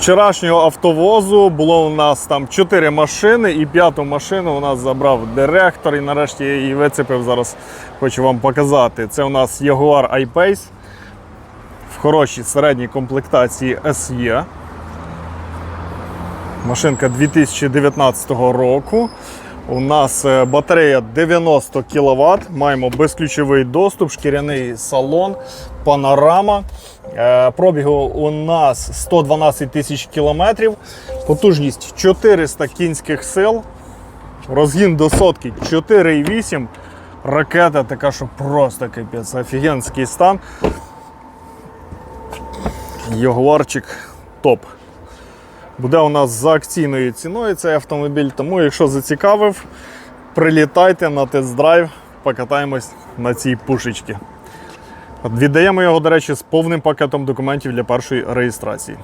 вчорашнього автовозу було у нас там 4 машини, і п'яту машину у нас забрав директор. І нарешті я її вицепив. Зараз хочу вам показати. Це у нас Jaguar I-Pace в хорошій середній комплектації SE. Машинка 2019 року. У нас е, батарея 90 кВт, маємо безключовий доступ, шкіряний салон, панорама. Е, Пробігу у нас 112 тисяч кілометрів, потужність 400 кінських сил, розгін до сотки 4,8. Ракета така, що просто капець, офігенський стан. Ягуарчик топ. Буде у нас за акційною ціною цей автомобіль. Тому, якщо зацікавив, прилітайте на тест-драйв, покатаємось на цій пушечці. Віддаємо його, до речі, з повним пакетом документів для першої реєстрації.